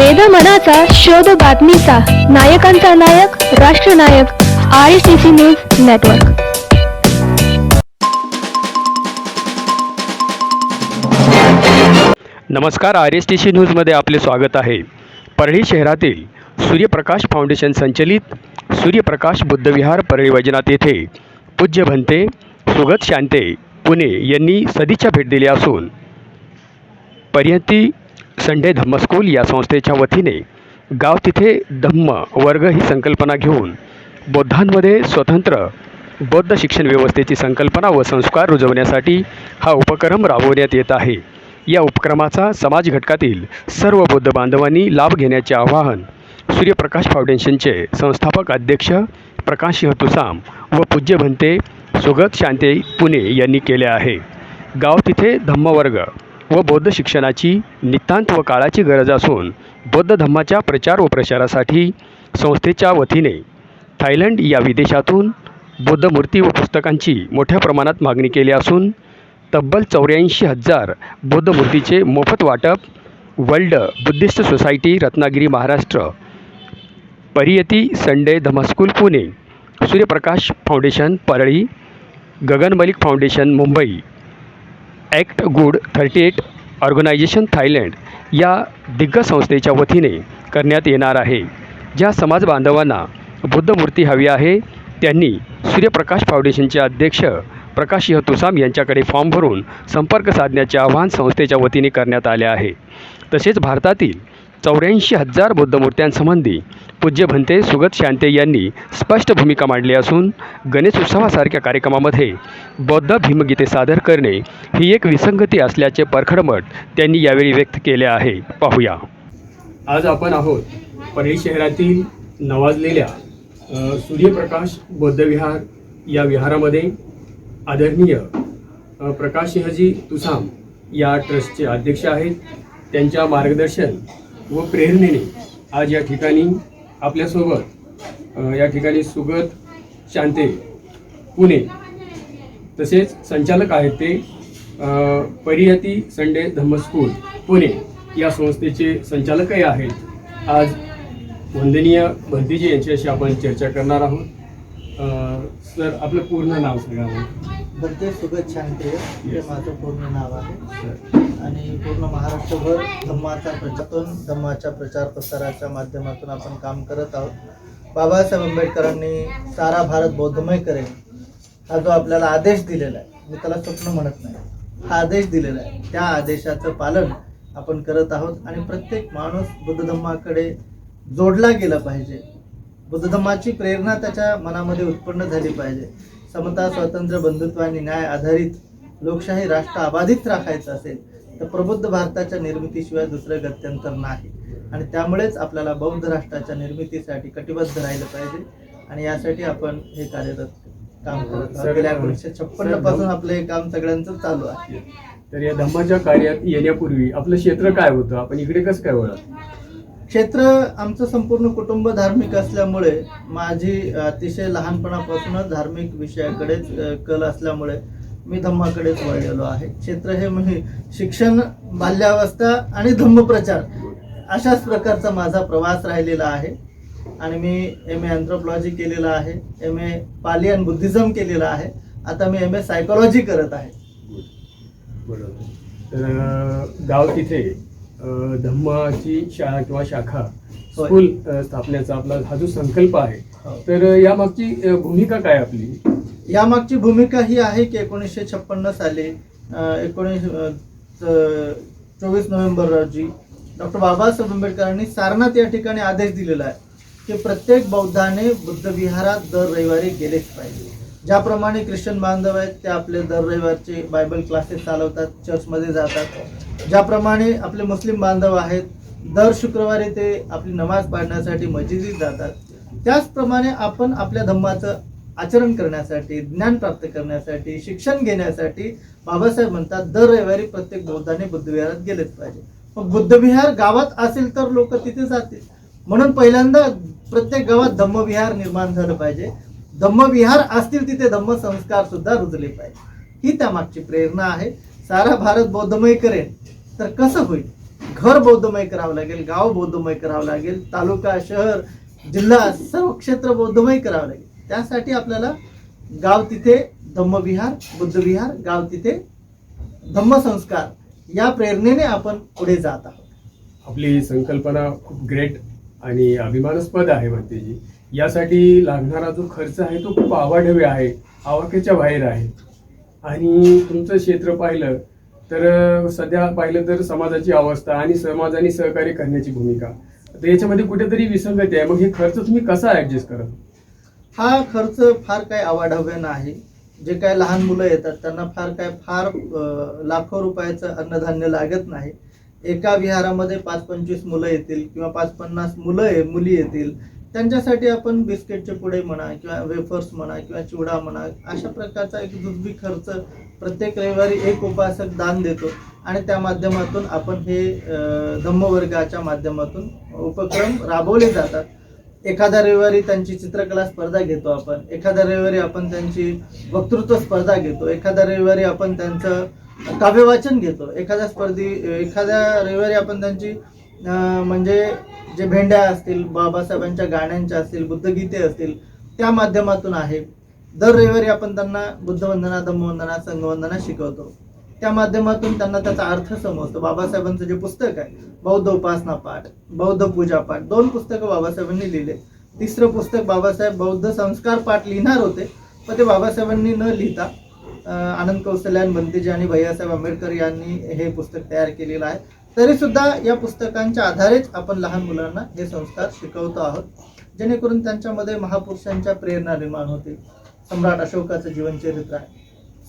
वेद मनाचा शोध बातमीचा. नायकांचा नायक राष्ट्रनायक I C C news network नमस्कार आर एस टी सी न्यूजमध्ये आपले स्वागत आहे. परळी शहरातील सूर्यप्रकाश फाउंडेशन संचलित सूर्यप्रकाश बुद्धविहार परळी वैजनाथ येथे पूज्य भंते सुगत शांते पुणे यांनी सदिच्छा भेट दिली असून पर्यंती संडे धम्म स्कूल या संस्थेच्या वतीने गाव तिथे धम्म वर्ग ही संकल्पना घेऊन बौद्धांमध्ये स्वतंत्र बौद्ध शिक्षण व्यवस्थेची संकल्पना व संस्कार रुजवण्यासाठी हा उपक्रम राबवण्यात येत आहे. या उपक्रमाचा समाज घटकातील सर्व बौद्ध बांधवांनी लाभ घेण्याचे आवाहन सूर्यप्रकाश फाउंडेशनचे संस्थापक अध्यक्ष प्रकाश तुसाम व पूज्य भंते सुगत शांते पुणे यांनी केले आहे. गाव तिथे धम्मवर्ग व बौद्ध शिक्षणाची नितांत व काळाची गरज असून बौद्ध धम्माच्या प्रचार व प्रसारासाठी संस्थेच्या वतीने थायलंड या विदेशातून बौद्ध मूर्ती व पुस्तकांची मोठ्या प्रमाणात मागणी केली असून तब्बल चौऱ्याऐंशी हजार बौद्ध मूर्तीचे मोफत वाटप world Buddhist society Ratnagiri Maharashtra Pariyatti Sunday धमस्कूल Pune Suryaprakash foundation Parli Gagan Malik foundation Mumbai act good thirty eight organisation Thailand या दिग्गज संस्थेच्या वतीने करण्यात येणार आहे. ज्या समाज बांधवांना बुद्ध मूर्ती हवी आहे त्यांनी सूर्यप्रकाश फाउंडेशनचे अध्यक्ष प्रकाश तुसाम यांच्याकडे फॉर्म भरून संपर्क साधण्याचे आवाहन संस्थेच्या वतीने करण्यात आले आहे. तसेच भारतातील चौऱ्याऐंशी हजार बौद्ध मूर्त्यांसंबंधी पूज्य भंते सुगत शांते यांनी स्पष्ट भूमिका मांडली असून गणेश उत्सवासारख्या कार्यक्रमामध्ये बौद्ध भीमगीते सादर करणे ही एक विसंगती असल्याचे परखडमट त्यांनी यावेळी व्यक्त केले आहे. पाहूया. आज आपण आहोत परळी शहरातील नवाजलेल्या सूर्यप्रकाश बौद्धविहार या विहारामध्ये. आदरणीय प्रकाश सिंहजी तुसाम या ट्रस्टचे अध्यक्ष आहेत. त्यांच्या मार्गदर्शन व प्रेरणेने आज या ठिकाणी आपल्यासोबत या ठिकाणी सुगत शांते पुणे तसेच संचालक आहेत ते परियती संडे धम्म स्कूल पुणे या संस्थेचे संचालकही आहेत आज वंदनीय भंतीजी यांच्याशी आपण चर्चा करणार आहोत सर आपलं पूर्ण नाव सांगा. बद्दे सुगत शांते हे. माझं पूर्ण नाव आहे सर आणि पूर्ण महाराष्ट्रभर धम्माचा प्रचारातून धम्माच्या प्रचार प्रसाराच्या माध्यमातून आपण काम करत आहोत. बाबासाहेब आंबेडकरांनी सारा भारत बौद्धमय करेल हा जो आपल्याला आदेश दिलेला आहे मी त्याला स्वप्न म्हणत नाही. हा आदेश दिलेला आहे. त्या आदेशाचं पालन आपण करत आहोत आणि प्रत्येक माणूस बुद्ध धम्माकडे जोडला गेला पाहिजे. बुद्ध धम्माची प्रेरणा त्याच्या मनामध्ये उत्पन्न झाली पाहिजे. समता स्वातंत्र्य बंधुत्व आणि न्याय आधारित लोकशाही राष्ट्र अबाधित राखायचं असेल तर प्रबुद्ध भारताच्या निर्मितीशिवाय दुसरं गत्यंतर नाही. आणि त्यामुळेच आपल्याला बौद्ध राष्ट्राच्या निर्मितीसाठी कटिबद्ध राहिलं पाहिजे. आणि यासाठी आपण हे कार्यरत काम करत आहोत. गेल्या एकोणीसशे छप्पन्नपासून आपलं हे काम सगळ्यांचं चालू आहे. तर या धम्माच्या कार्यात येण्यापूर्वी आपलं क्षेत्र काय होतं? आपण इकडे कसं काय वळत क्षेत्र आमचं संपूर्ण कुटुंब धार्मिक असल्यामुळे माझी अतिशय लहानपणापासूनच धार्मिक विषयाकडेच अ, कल असल्यामुळे मी धम्माकडेच वळलेलो आहे. क्षेत्र हे म्हणजे शिक्षण बाल्यावस्था आणि धम्मप्रचार अशाच प्रकारचा माझा प्रवास राहिलेला आहे. आणि मी एम ए अँथ्रोपॉलॉजी केलेला आहे M A Pali and Buddhism केलेला आहे. आता मी एम ए सायकोलॉजी करत आहे. बरोबर. तर गाव तिथे धम्माची शाळा किंवा शाखा. स्कूल स्थापण्याचा आपला हा जो संकल्प आहे हो. तर यामागची भूमिका काय आपली? यामागची भूमिका ही आहे की एकोणीसशे छप्पन्न साली एकोणीस च- चोवीस नोव्हेंबर रोजी डॉक्टर बाबासाहेब आंबेडकरांनी सारनाथ या ठिकाणी आदेश दिलेला आहे की प्रत्येक बौद्धाने बुद्ध विहारात दर रविवारी गेलेच पाहिजे. ज्याप्रमाणे ख्रिश्चन बांधव आहेत ते आपले दर रविवारचे बायबल क्लासेस चालवतात चर्चमध्ये जातात. ज्याप्रमाणे आपले मुस्लिम बांधव आहेत दर शुक्रवारी ते आपली नमाज पाडण्यासाठी मस्जिदीत जातात. त्याचप्रमाणे आपण आपल्या धम्माचं आचरण करण्यासाठी ज्ञान प्राप्त करण्यासाठी शिक्षण घेण्यासाठी बाबासाहेब म्हणतात दर रविवारी प्रत्येक बौद्धाने बुद्धविहारात गेलेच पाहिजे. मग बुद्धविहार गावात असेल तर लोक तिथे जातील. म्हणून पहिल्यांदा प्रत्येक गावात धम्मविहार निर्माण झालं पाहिजे. धम्मविहार असतील तिथे धम्म संस्कार सुद्धा रुजले पाहिजे. ही त्यामागची प्रेरणा आहे. सारा भारत बौद्धमय करेन. तर कसं होईल? घर बौद्धमय करावं लागेल गाव बौद्धमय करावं लागेल तालुका शहर जिल्हा सर्व क्षेत्र बौद्धमय करावं लागेल. त्यासाठी आपल्याला गाव तिथे धम्मविहार बुद्धविहार गाव तिथे धम्मसंस्कार या प्रेरणेने आपण पुढे जात आहोत. आपली संकल्पना खूप ग्रेट आणि अभिमानास्पद आहे भंतेजी यासाठी लागणारा जो खर्च आहे तो खूप आवाढव्य आहे आवाक्याच्या बाहेर आहे. आणि तुमचं क्षेत्र पाहिलं तर सध्या पाहिलं तर समाजाची अवस्था आणि समाजाने सहकार्य करण्याची भूमिका. तर याच्यामध्ये कुठेतरी विसंगती आहे. मग हे खर्च तुम्ही कसा ॲडजस्ट करत हा खर्च फार काय आवाढव्य नाही. जे काय लहान मुलं येतात त्यांना फार काय फार लाखो रुपयाचं अन्नधान्य लागत नाही. एका विहारामध्ये पाच पंचवीस मुलं येतील किंवा पाच पन्नास मुलं मुली येतील त्यांच्यासाठी आपण बिस्किटचे पुडे म्हणा किंवा वेफर्स म्हणा किंवा चिवडा म्हणा अशा प्रकारचा एक जुजबी खर्च प्रत्येक रविवारी एक उपासक दान देतो आणि त्या माध्यमातून आपण हे धम्मवर्गाच्या माध्यमातून उपक्रम राबवले जातात. एखाद्या रविवारी त्यांची चित्रकला स्पर्धा घेतो आपण एखाद्या रविवारी आपण त्यांची वक्तृत्व स्पर्धा घेतो एखाद्या रविवारी आपण त्यांचं काव्यवाचन घेतो एखाद्या स्पर्धी एखाद्या रविवारी आपण त्यांची म्हणजे जे भेंड्या असतील बाबासाहेबांच्या गाण्यांच्या असतील बुद्धगीते असतील त्या माध्यमातून आहे. दर रविवारी आपण त्यांना बुद्धवंदना धम्मवंदना संघवंदना शिकवतो. त्या माध्यमातून त्यांना त्याचा अर्थ समजतो. बाबासाहेबांचं जे पुस्तक आहे बौद्ध उपासना पाठ बौद्ध पूजा पाठ दोन पुस्तकं बाबासाहेबांनी लिहिले. तिसरं पुस्तक बाबासाहेब बौद्ध संस्कार पाठ लिहिणार होते पण ते बाबासाहेबांनी न लिहिता आनंद कौशल्यान बंतीजी आणि भैयासाहेब आंबेडकर यांनी हे पुस्तक तयार केलेलं आहे. तरी सुद्धा या पुस्तकांच्या आधारेच आपण लहान मुलांना हे संस्कार शिकवतो आहोत जेणेकरून त्यांच्यामध्ये महापुरुषांच्या प्रेरणा निर्माण होतील. सम्राट अशोकाचं जीवनचरित्र आहे.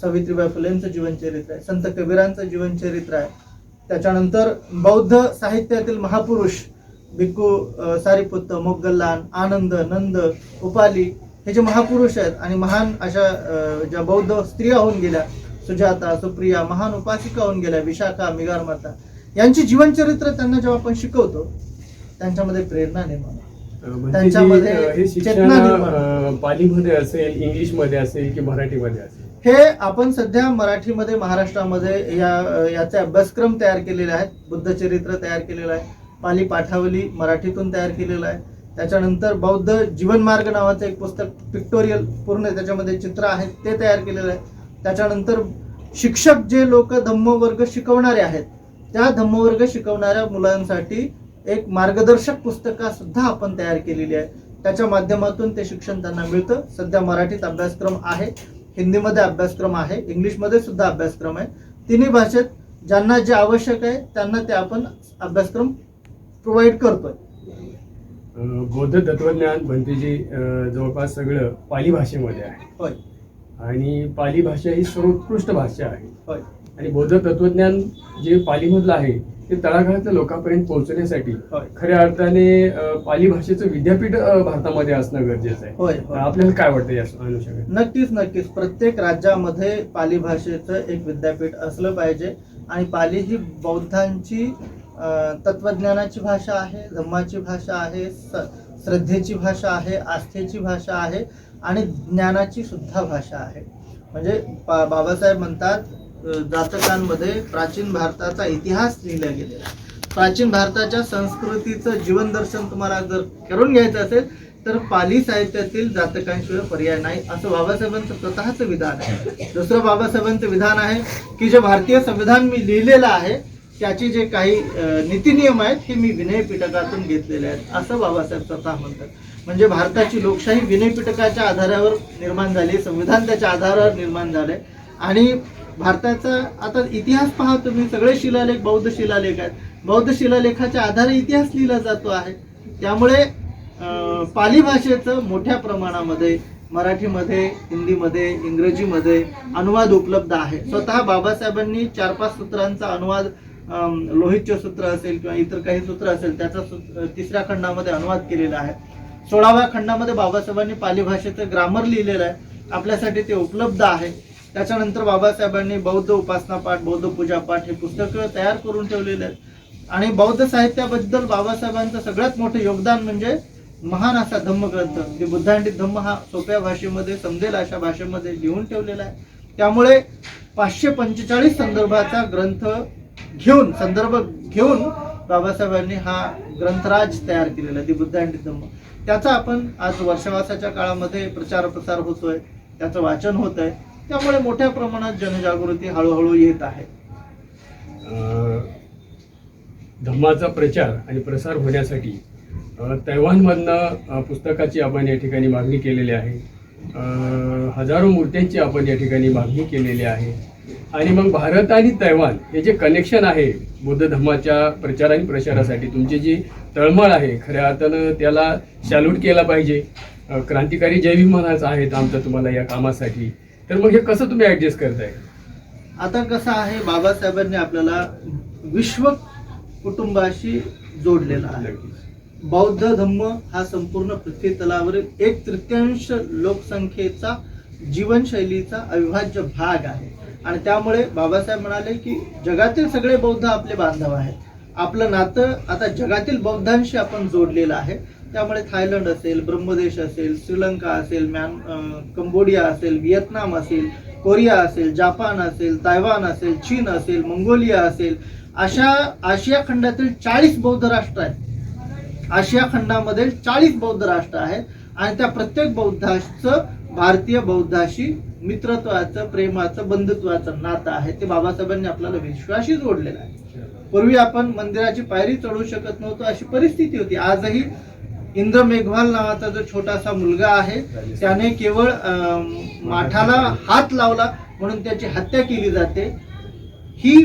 सावित्रीबाई फुलेंचं जीवनचरित्र आहे. संत कबीरांचं जीवनचरित्र आहे. त्याच्यानंतर बौद्ध साहित्यातील महापुरुष भिक्खू सारिपुत्त मोगल्लान आनंद नंद उपाली हे जे महापुरुष आहेत आणि महान अशा ज्या बौद्ध स्त्रिया होऊन गेल्या सुजाता सुप्रिया महान उपासिका होऊन गेल्या विशाखा मिगार माता यांची जीवनचरित्र त्यांना जेव्हा आपण शिकवतो त्यांच्यामध्ये प्रेरणा निर्माण. म्हणजे त्यांच्यामध्ये पालीमध्ये असेल इंग्लिशमध्ये असेल की मराठीमध्ये असेल? हे आपण सध्या मराठीमध्ये महाराष्ट्रामध्ये या याचे अभ्यासक्रम तयार केलेले आहेत. बुद्धचरित्र तयार केलेलं आहे. पाली पाठावली मराठीतून तयार केलेलं आहे. त्याच्यानंतर बौद्ध जीवनमार्ग नावाचं एक पुस्तक पिक्टोरियल पूर्ण त्याच्यामध्ये चित्र आहेत ते तयार केलेलं आहे. त्याच्यानंतर शिक्षक जे लोक धम्मवर्ग शिकवणारे आहेत त्या धम्मवर्ग शिकवणाऱ्या मुलांसाठी एक मार्गदर्शक पुस्तका सुद्धा आपण तयार केलेली आहे. त्याच्या माध्यमातून ते शिक्षण त्यांना मिळतं. सध्या मराठीत अभ्यासक्रम आहे. हिंदीमध्ये अभ्यासक्रम आहे इंग्लिशमध्ये सुद्धा अभ्यासक्रम आहे. तिन्ही भाषेत ज्यांना जे आवश्यक आहे त्यांना ते आपण अभ्यासक्रम प्रोव्हाइड करतोय. बौद्ध तत्वज्ञान भंतेजी जवळपास सगळं पाली भाषेमध्ये आहे. आणि पाली भाषा ही सर्वोत्कृष्ट भाषा आहे. आणि बौद्ध तत्वज्ञान जे पालीमधलं आहे ते तळागाळातल्या लोकांपर्यंत पोहोचण्यासाठी. खऱ्या अर्थाने पाली भाषेचं विद्यापीठ भारतामध्ये असणं गरजेचं आहे. होय आपल्याला काय वाटतं या अनुषंगाने? नक्कीच नक्कीच. प्रत्येक राज्यामध्ये पाली भाषेचं एक विद्यापीठ असलं पाहिजे. आणि पाली ही बौद्धांची तत्वज्ञानाची भाषा आहे धम्माची भाषा आहे श्रद्धेची भाषा आहे आस्थेची भाषा आहे आणि ज्ञानाची सुद्धा भाषा आहे. म्हणजे पा- बाबासाहेब म्हणतात जातकांमध्ये प्राचीन भारताचा इतिहास लिहिला गेलेला आहे. प्राचीन भारताच्या संस्कृतीचं जीवनदर्शन तुम्हाला जर करून घ्यायचं असेल तर पाली साहित्यातील जातकांशिवाय पर्याय नाही असं बाबासाहेबांचं स्वतःचं विधान आहे. दुसरं बाबासाहेबांचं विधान आहे की जे भारतीय संविधान मी लिहिलेलं आहे त्याचे जे काही अं, नीतिनियम आहेत हे मी विनयपिटकातून घेतलेले आहेत असं बाबासाहेब स्वतः म्हणतात. म्हणजे भारताची लोकशाही विनयपिटकाच्या आधारावर निर्माण झाली संविधान त्याच्या आधारावर निर्माण झालंय. आणि भारताचा आता इतिहास पहा तुम्ही. सगळे शिलालेख बौद्ध शिलालेख आहेत. बौद्ध शिलालेखाच्या आधारे इतिहास लिहिला जातो आहे. त्यामुळे पाली भाषेचं मोठ्या प्रमाणामध्ये मराठीमध्ये हिंदीमध्ये इंग्रजीमध्ये अनुवाद उपलब्ध आहे. स्वतः बाबासाहेबांनी चार पाच सूत्रांचा अनुवाद लोहितचे सूत्र असेल किंवा इतर काही सूत्र असेल त्याचा तिसऱ्या खंडामध्ये अनुवाद केलेला आहे. सोळाव्या खंडामध्ये बाबासाहेबांनी पाली भाषेचं ग्रामर लिहिलेलं आहे. आपल्यासाठी ते उपलब्ध आहे. त्याच्यानंतर बाबासाहेबांनी बौद्ध उपासना पाठ बौद्ध पूजा पाठ हे पुस्तकं तयार करून ठेवलेले आहेत. आणि बौद्ध साहित्याबद्दल बाबासाहेबांचं सगळ्यात मोठं योगदान म्हणजे महान असा धम्मग्रंथ. जे बुद्धांडित धम्म हा सोप्या भाषेमध्ये समजेल अशा भाषेमध्ये लिहून ठेवलेला आहे. त्यामुळे पाचशे पंचेचाळीस संदर्भाचा ग्रंथ घेऊन संदर्भ घेऊन बाबासाहेबांनी हा ग्रंथराज तयार केलेला आहे, दी धम्म. त्याचा आपण आज वर्षवासाच्या काळामध्ये प्रचार प्रसार होतोय त्याचं वाचन होत आहे त्यामुळे मोठ्या प्रमाणात जनजागृती हळूहळू येत आहे. धम्माचा प्रचार आणि प्रसार होण्यासाठी तैवानमधनं पुस्तकाची आपण या ठिकाणी मागणी केलेली आहे. हजारो मूर्त्यांची आपण या ठिकाणी मागणी केलेली आहे. आणि मग भारत आणि तैवान हे जे कनेक्शन आहे बौद्ध धर्माच्या प्रचार आणि प्रसारासाठी तुमची जी तळमळ आहे खऱ्या अर्थानं त्याला सॅल्यूट केला पाहिजे. क्रांतिकारी जैविक म्हणायचं आहेत आमचं तुम्हाला या कामासाठी. तर मग हे कसं तुम्ही ॲडजस्ट करताय? आता कसं आहे बाबासाहेबांनी आपल्याला विश्व कुटुंबाशी जोडलेला आहे. बौद्ध धम्म हा संपूर्ण पृथ्वी तलावरील एक तृतीयांश लोकसंख्येचा जीवनशैलीचा अविभाज्य भाग आहे. आणि त्यामुळे बाबासाहेब म्हणाले की जगातील सगळे बौद्ध आपले बांधव आहेत. आपलं नातं आता जगातील बौद्धांशी आपण जोडलेलं आहे. त्यामुळे थायलंड असेल ब्रह्मदेश असेल श्रीलंका असेल म्यान कंबोडिया असेल व्हिएतनाम असेल कोरिया असेल जापान असेल तायवान असेल चीन असेल मंगोलिया असेल अशा आशिया खंडातील चाळीस बौद्ध राष्ट्र आहेत. आशिया खंडामध्ये चाळीस बौद्ध राष्ट्र आहेत आणि त्या प्रत्येक बौद्धाचं भारतीय बौद्धाशी मित्रत्वाचं प्रेमाचं बंधुत्वाचं नातं आहे. ते बाबासाहेबांनी आपल्याला विश्वाशी जोडलेलं आहे. पूर्वी आपण मंदिराची पायरी चढू शकत नव्हतो अशी परिस्थिती होती. आजही इंद्र मेघवाल नावाचा जो छोटासा मुलगा आहे त्याने केवळ माठाला हात लावला म्हणून त्याची हत्या केली जाते. ही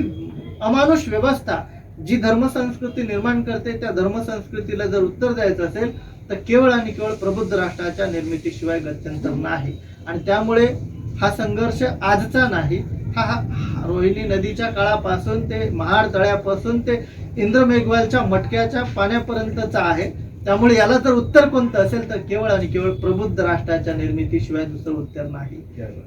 अमानुष व्यवस्था जी धर्मसंस्कृती निर्माण करते त्या धर्मसंस्कृतीला जर उत्तर द्यायचं असेल तर केवळ आणि केवळ प्रबुद्ध राष्ट्राच्या निर्मितीशिवाय गत्यंतर नाही. आणि त्यामुळे हा संघर्ष आजचा नाही. हा रोहिणी नदीच्या काळापासून ते महाड तळ्यापासून ते इंद्र मेघवालच्या मटक्याच्या पाण्यापर्यंतचा आहे. त्यामुळे याला जर उत्तर कोणतं असेल तर केवळ आणि केवळ प्रबुद्ध राष्ट्राच्या निर्मितीशिवाय दुसरं उत्तर नाही.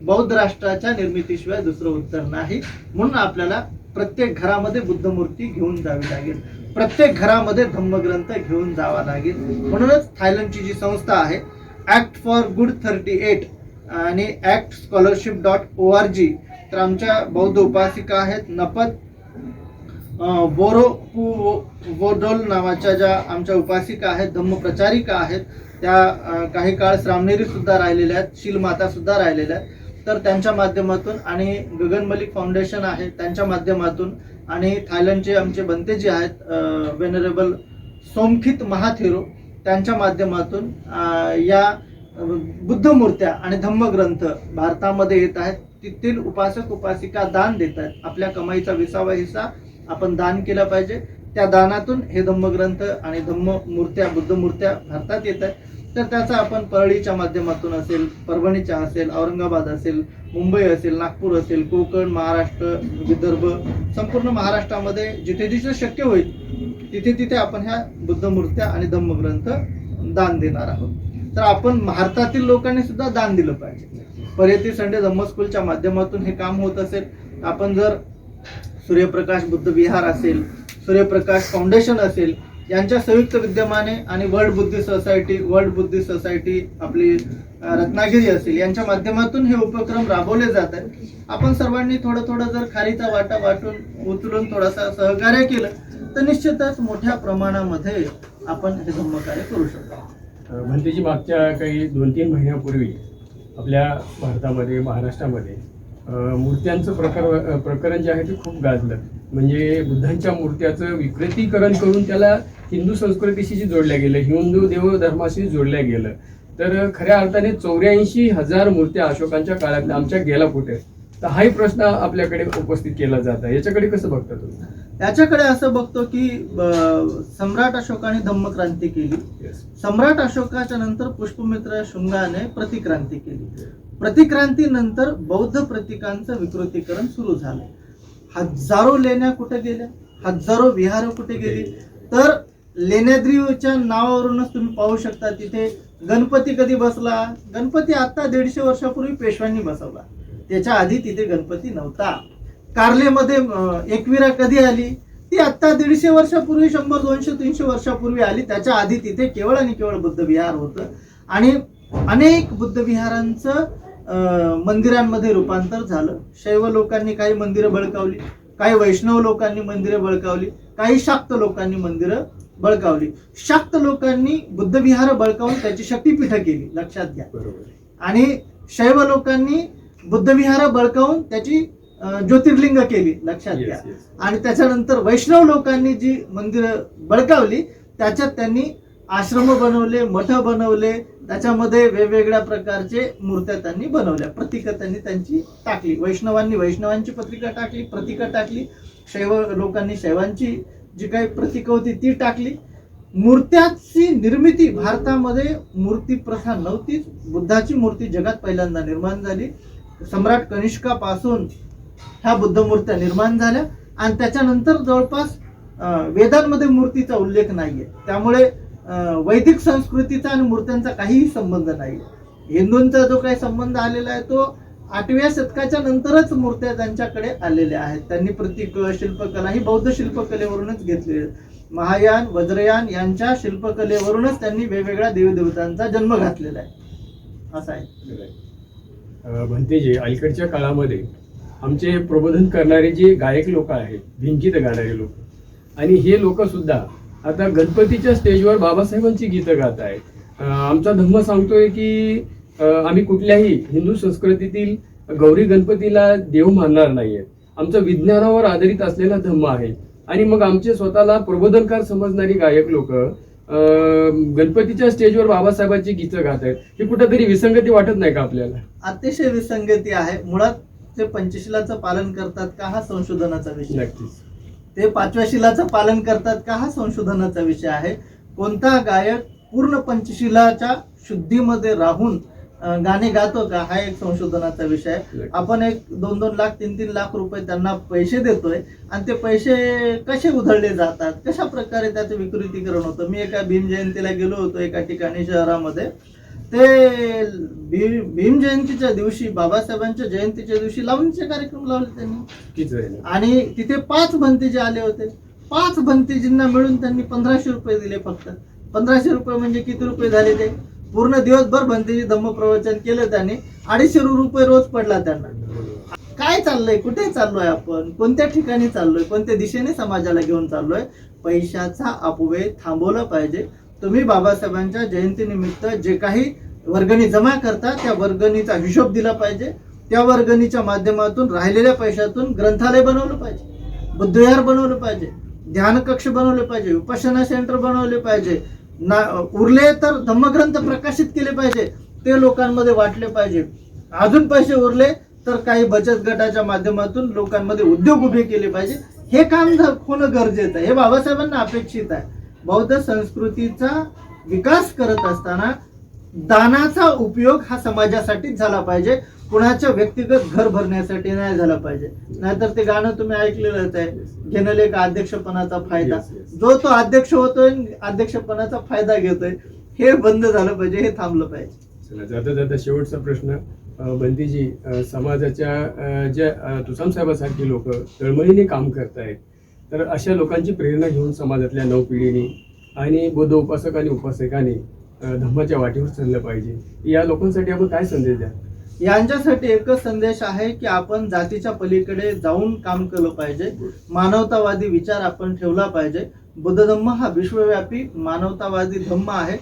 बौद्ध राष्ट्राच्या निर्मितीशिवाय दुसरं उत्तर नाही. म्हणून आपल्याला प्रत्येक घरामध्ये बुद्ध मूर्ती घेऊन जावी लागेल. प्रत्येक घरामध्ये धम्मग्रंथ घेऊन जावा लागेल. म्हणूनच थायलंडची जी संस्था आहे act for good thirty eight आणि act scholarship dot O R G तर आमच्या बौद्ध उपासिका आहेत नपत बोरो पु वोडोल नावाच्या ज्या आमच्या उपासिका आहेत धम्मप्रचारिका आहेत त्या काही काळ श्रामनेरी सुद्धा राहिलेल्या आहेत शिलमाता सुद्धा राहिलेल्या आहेत. तर त्यांच्या माध्यमातून आणि गगन मलिक फाउंडेशन आहे त्यांच्या माध्यमातून आणि थायलंडचे आमचे बनते जे आहेत वेनरेबल सोमखित महाथेरो त्यांच्या माध्यमातून या बुद्ध मूर्त्या आणि धम्मग्रंथ भारतामध्ये येत आहेत. तेथील उपासक उपासिका दान देत आहेत. आपल्या कमाईचा विसावा हिस्सा आपण दान केलं पाहिजे. त्या दानातून हे धम्मग्रंथ आणि धम्म मूर्त्या बुद्ध मूर्त्या भारतात येत आहेत. तर त्याचा आपण परळीच्या माध्यमातून असेल परभणीच्या असेल औरंगाबाद असेल मुंबई असेल नागपूर असेल कोकण महाराष्ट्र विदर्भ संपूर्ण महाराष्ट्रामध्ये जिथे जिथे शक्य होईल तिथे तिथे आपण ह्या बुद्ध मूर्त्या आणि धम्मग्रंथ दान देणार आहोत. तर आपण भारतातील लोकांनी सुद्धा दान दिलं पाहिजे. पर्यती संडे धम्म स्कूलच्या माध्यमातून हे काम होत असेल. आपण जर सूर्यप्रकाश बुद्ध विहार असेल सूर्यप्रकाश फाउंडेशन असेल यांच्या संयुक्त विद्यमाने आणि world Buddhist society world Buddhist society आपली रत्नागिरी असेल यांच्या माध्यमातून हे उपक्रम राबवले जात आहेत. आपण सर्वांनी थोडं थोडं जर खारीचा वाटा वाटून उचलून थोडासा सहकार्य केलं तर निश्चितच मोठ्या प्रमाणामध्ये आपण हे धम्मकार्य करू शकतो. म्हणतेची मागच्या काही दोन तीन महिन्यापूर्वी आपल्या भारतामध्ये महाराष्ट्रामध्ये मूर्त्यांचं प्रकार प्रकरण जे आहे ते खूप गाजलं. म्हणजे बुद्धांच्या मूर्त्याचं विकृतीकरण करून त्याला हिंदू संस्कृतीशी जे जोडल्या गेलं हिंदू देव धर्माशी जोडल्या गेलं तर खऱ्या अर्थाने चौऱ्याऐंशी हजार मूर्त्या अशोकांच्या काळातल्या आमच्या गेला कुठे? तर हाही प्रश्न आपल्याकडे उपस्थित केला जात आहे. याच्याकडे कसं बघता तुम्ही? याच्याकडे असं बघतो की सम्राट अशोकाने धम्मक्रांती केली. सम्राट अशोकाच्या नंतर पुष्पमित्र शृंगाने प्रतिक्रांती केली. प्रतिक्रांतीनंतर बौद्ध प्रतीकांचं विकृतीकरण सुरू झालं. हजारो लेण्या कुठे गेल्या? हजारो विहार कुठे गेली? तर लेण्याद्रीच्या नावावरूनच तुम्ही पाहू शकता तिथे गणपती कधी बसला? गणपती आता दीडशे वर्षापूर्वी पेशव्यांनी बसवला. त्याच्या आधी तिथे गणपती नव्हता. कार्लेमध्ये एकविरा कधी आली? ती आत्ता दीडशे वर्षापूर्वी शंभर दोनशे तीनशे वर्षापूर्वी आली. त्याच्या आधी तिथे केवळ आणि केवळ बुद्ध विहार होतं. आणि अनेक बुद्ध विहारांचं मंदिरांमध्ये रूपांतर झालं. शैव लोकांनी काही मंदिरं बळकावली काही वैष्णव लोकांनी मंदिरं बळकावली काही शाक्त लोकांनी मंदिरं बळकावली. शाक्त लोकांनी बुद्धविहार बळकावून त्याची शक्तीपीठं केली लक्षात घ्या. आणि शैव लोकांनी बुद्धविहार बळकावून त्याची ज्योतिर्लिंग केली लक्षात घ्या. आणि त्याच्यानंतर वैष्णव लोकांनी जी मंदिरं बळकावली त्याच्यात त्यांनी आश्रम बनवले मठ बनवले त्याच्यामध्ये वेगवेगळ्या प्रकारचे मूर्त्या त्यांनी बनवल्या. प्रतिकं त्यांनी त्यांची टाकली. वैष्णवांनी वैष्णवांची पत्रिका टाकली प्रतिकं टाकली. शैव लोकांनी शैवांची जी काही प्रतिकं होती ती टाकली. मूर्त्याची निर्मिती भारतामध्ये मूर्ती प्रथा नव्हतीच. बुद्धाची मूर्ती जगात पहिल्यांदा निर्माण झाली. सम्राट कनिष्कापासून ह्या बुद्ध मूर्त्या निर्माण झाल्या. आणि त्याच्यानंतर जवळपास वेदांमध्ये मूर्तीचा उल्लेख नाहीये. त्यामुळे वैदिक संस्कृतीचा आणि मूर्त्यांचा काहीही संबंध नाही. हिंदूंचा जो काही संबंध आलेला आहे तो आठव्या शतकाच्या नंतरच मूर्त्या त्यांच्याकडे आलेल्या आहेत. त्यांनी प्रतीक शिल्पकला ही बौद्ध शिल्पकलेवरूनच घेतलेली आहे. महायान वज्रयान यांच्या शिल्पकलेवरूनच त्यांनी वेगवेगळ्या देवीदेवतांचा जन्म घातलेला आहे. असा आहे. भंतेजी अलीकडच्या काळामध्ये आमचे प्रबोधन करणारे जे गायक लोक आहेत भिंचित गाणारे लोक आणि हे लोक सुद्धा आता गणपतीच्या स्टेजवर बाबासाहेबांची गीतं गात आहेत आमचा धम्म सांगतोय की आम्ही कुठल्याही हिंदू संस्कृतीतील गौरी गणपतीला देव मानणार नाहीये आमचं विज्ञानावर आधारित असलेला धम्म आहे. आणि मग आमचे स्वतःला प्रबोधनकार समजणारी गायक लोक गणपतीच्या स्टेजवर बाबासाहेबांची गीतं गात आहेत ही कुठेतरी विसंगती वाटत नाही का आपल्याला? अतिशय विसंगती आहे. मुळात ते पंचशिलाचं पालन करतात का हा संशोधनाचा विषय. नक्कीच. ते पाचव्या शिलाचं पालन करतात का? हा संशोधनाचा विषय आहे. कोणता गायक पूर्ण पंचशिलाच्या शुद्धीमध्ये राहून गाणे गातो का? हा एक संशोधनाचा विषय आहे. आपण एक दोन दोन लाख तीन तीन लाख रुपये त्यांना पैसे देतोय आणि ते पैसे कसे उधळले जातात? कशा प्रकारे त्याचं विकृतीकरण होतं? मी एका भीम जयंतीला गेलो होतो एका ठिकाणी शहरामध्ये. ते भी- भीम जयंतीच्या दिवशी बाबासाहेबांच्या जयंतीच्या दिवशी लावणीचे कार्यक्रम लावले त्यांनी. आणि तिथे पाच भंतेजी आले होते पाच भंतेजींना मिळून त्यांनी पंधराशे रुपये दिले फक्त. पंधराशे रुपये म्हणजे किती रुपये झाले ते? पूर्ण दिवसभर भंतेजी धम्म प्रवचन केलं त्यांनी. अडीचशे रुपये रोज पडला त्यांना. काय चाललंय? कुठे चाललोय आपण? कोणत्या ठिकाणी चाललोय? कोणत्या दिशेने समाजाला घेऊन चाललोय? पैशाचा अपव्यय थांबवला पाहिजे. तुम्ही बाबासाहेबांच्या जयंतीनिमित्त जे काही वर्गणी जमा करता त्या वर्गणीचा हिशोब दिला पाहिजे. त्या वर्गणीच्या माध्यमातून राहिलेल्या पैशातून ग्रंथालय बनवलं पाहिजे. बुद्धविहार बनवलं पाहिजे. ध्यान कक्ष बनवले पाहिजे. उपासना सेंटर बनवले पाहिजे. ना उरले तर धम्मग्रंथ प्रकाशित केले पाहिजे. ते लोकांमध्ये वाटले पाहिजे. अजून पैसे उरले तर काही बचत गटाच्या माध्यमातून लोकांमध्ये उद्योग उभे केले पाहिजे. हे काम होणं गरजेचं आहे. हे बाबासाहेबांना अपेक्षित आहे. बौद्ध संस्कृतीचा विकास करत असताना दानाचा उपयोग हा समाजासाठीच झाला पाहिजे. कुणाच्या व्यक्तिगत घर भरण्यासाठी नाही झाला पाहिजे. नाहीतर ते गाणं तुम्ही ऐकलेलंच आहे. घेणले का अध्यक्षपणाचा फायदा. Yes, yes. जो तो अध्यक्ष होतोय अध्यक्षपणाचा फायदा घेतोय हे बंद झालं पाहिजे हे थांबलं पाहिजे. जाता जाता शेवटचा प्रश्न. बंदीजी समाजाच्या ज्या तुसाम साहेबासारखी लोक तळमळीने काम करतायत तर अशा लोकांची प्रेरणा घेऊन समाजातल्या नवपिढीने आणि बौद्ध उपासक आणि उपासकांनी धम्माच्या वाटेवर चाललं पाहिजे. या लोकांसाठी आपण काय संदेश द्या यांच्यासाठी एकच संदेश आहे की आपण जातीच्या पलीकडे जाऊन काम केलं पाहिजे. मानवतावादी विचार आपण ठेवला पाहिजे. बुद्ध धम्म हा विश्वव्यापी मानवतावादी धम्म आहे.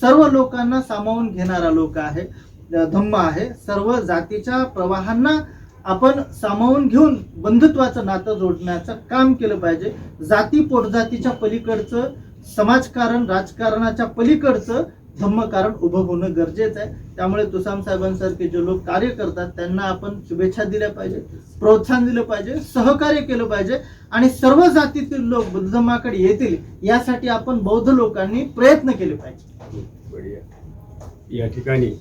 सर्व लोकांना सामावून घेणारा लोक आहे धम्म आहे. सर्व जातीच्या प्रवाहांना आपण सामावून घेऊन बंधुत्वाचं नातं जोडण्याचं काम केलं पाहिजे. जाती पोटजातीच्या पलीकडचं समाजकारण राजकारणाच्या पलीकडचं धम्मकारण उभं होणं गरजेचं आहे. त्यामुळे तुसाम साहेबांसारखे जे लोक कार्य करतात त्यांना आपण शुभेच्छा दिल्या पाहिजे प्रोत्साहन दिलं पाहिजे सहकार्य केलं पाहिजे. आणि सर्व जातीतील लोक बुद्ध धर्माकडे येतील यासाठी आपण बौद्ध लोकांनी प्रयत्न केले पाहिजे. या ठिकाणी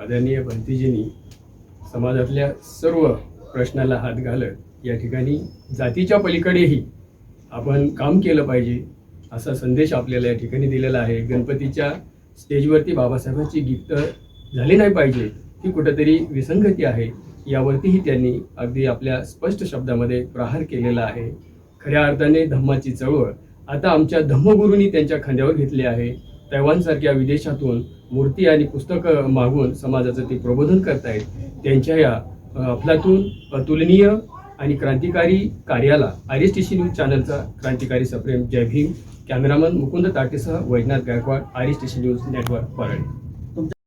आदरणीय भंतीजींनी समाजातल्या सर्व प्रश्नाला हात घालत या ठिकाणी जातीच्या पलीकडेही आपण काम केलं पाहिजे असा संदेश आपल्याला या ठिकाणी दिलेला आहे. गणपतीच्या स्टेजवरती बाबासाहेबांची गिफ्ट झाली नाही पाहिजे ही कुठंतरी विसंगती आहे यावरतीही त्यांनी अगदी आपल्या स्पष्ट शब्दामध्ये प्रहार केलेला आहे. खऱ्या अर्थाने धम्माची चळवळ आता आमच्या धम्मगुरूंनी त्यांच्या खांद्यावर घेतली आहे. तैवानसारख्या विदेशातून मूर्ती आणि पुस्तकं मागून समाजाचं ते प्रबोधन करतायत. त्यांच्या या अफलातून अतुलनीय आणि क्रांतिकारी कार्याला R S T C news चॅनलचा क्रांतिकारी सप्रेम जय Bhim cameraman Mukund ताटेसह Vaijnath Gaikwad R S T C news network Parli.